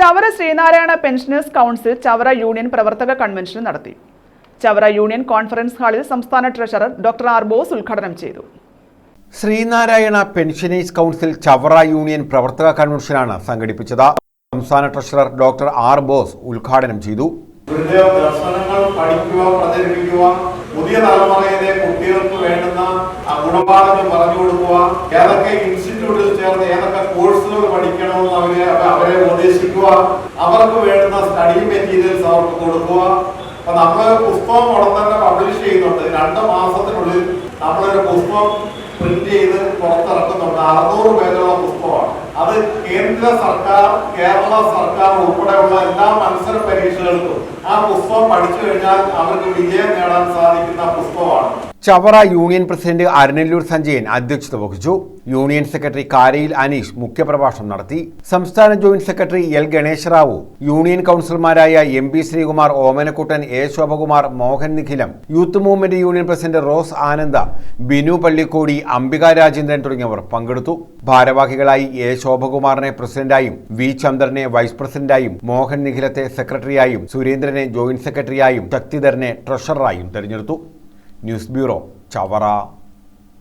Chavara Sreenarayana pensioners council Chavara union പ്രവർത്തക convention നടത്തി. Chavara union conference ഹാളിൽ സംസ്ഥാന ട്രഷറർ ഡോക്ടർ ആർ ബോസ് ഉദ്ഘാടനം ചെയ്തു. Sreenarayana pensioners council Chavara union പ്രവർത്തക കൺവെൻഷനാണ് സംഘടിപ്പിച്ചത്. സംസ്ഥാന ട്രഷറർ ഡോക്ടർ ആർ ബോസ് ഉദ്ഘാടനം ചെയ്തു. ഇവിടുത്തെ ദർശനങ്ങൾ പഠിക്കുക പ്രചരിപ്പിക്കുക പുതിയ തലമുറയിലെ കുട്ടികൾക്ക് വേണ്ടുന്ന ഗുണപാഠങ്ങൾ പറഞ്ഞു കൊടുക്കുക. ഏതൊക്കെ ഇൻസ്റ്റിറ്റ്യൂട്ടിൽ ചേർന്ന് ഏതൊക്കെ കോഴ്സുകൾ പഠിക്കണമെന്ന് അവരെ ഉപദേശിക്കുക അവർക്ക് വേണ്ടുന്ന സ്റ്റഡി മെറ്റീരിയൽസ് അവർക്ക് കൊടുക്കുക. അപ്പൊ നമ്മൾ പുസ്തകം ഉടൻ തന്നെ പബ്ലിഷ് ചെയ്യുന്നുണ്ട്. രണ്ട് മാസത്തിനുള്ളിൽ നമ്മളൊരു പുസ്തകം പ്രിന്റ് ചെയ്ത് പുറത്തിറക്കുന്നുണ്ട്. അറുന്നൂറ് പേരുള്ള പുസ്തകമാണ്. അത് കേന്ദ്ര സർക്കാർ കേരള സർക്കാർ ഉൾപ്പെടെയുള്ള എല്ലാ മത്സര പരീക്ഷകൾക്കും ആ പുസ്തകം പഠിച്ചു കഴിഞ്ഞാൽ അവർക്ക് വിജയം നേടാൻ സാധിക്കുന്ന പുസ്തകമാണ്. ചവറ യൂണിയൻ പ്രസിഡന്റ് അരനല്ലൂർ സഞ്ജയൻ അധ്യക്ഷത വഹിച്ചു. യൂണിയൻ സെക്രട്ടറി കാരയിൽ അനീഷ് മുഖ്യപ്രഭാഷണം നടത്തി. സംസ്ഥാന joint secretary L Ganesharao union കൗൺസിലർമാരായ M P Sreekumar Omanakuttan A Shobhakumar Mohan Nikhilam youth movement union president Rose Ananda Binu Pallikkodi Ambika Rajendran തുടങ്ങിയവർ പങ്കെടുത്തു. ഭാരവാഹികളായി എ ശോഭകുമാറിനെ പ്രസിഡന്റായും വി ചന്ദ്രനെ വൈസ് പ്രസിഡന്റായും മോഹൻ നിഖിലത്തെ സെക്രട്ടറിയായും സുരേന്ദ്രനെ ജോയിന്റ് സെക്രട്ടറിയായും ശക്തിധരനെ ട്രഷററായും തെരഞ്ഞെടുത്തു. News bureau Chavara.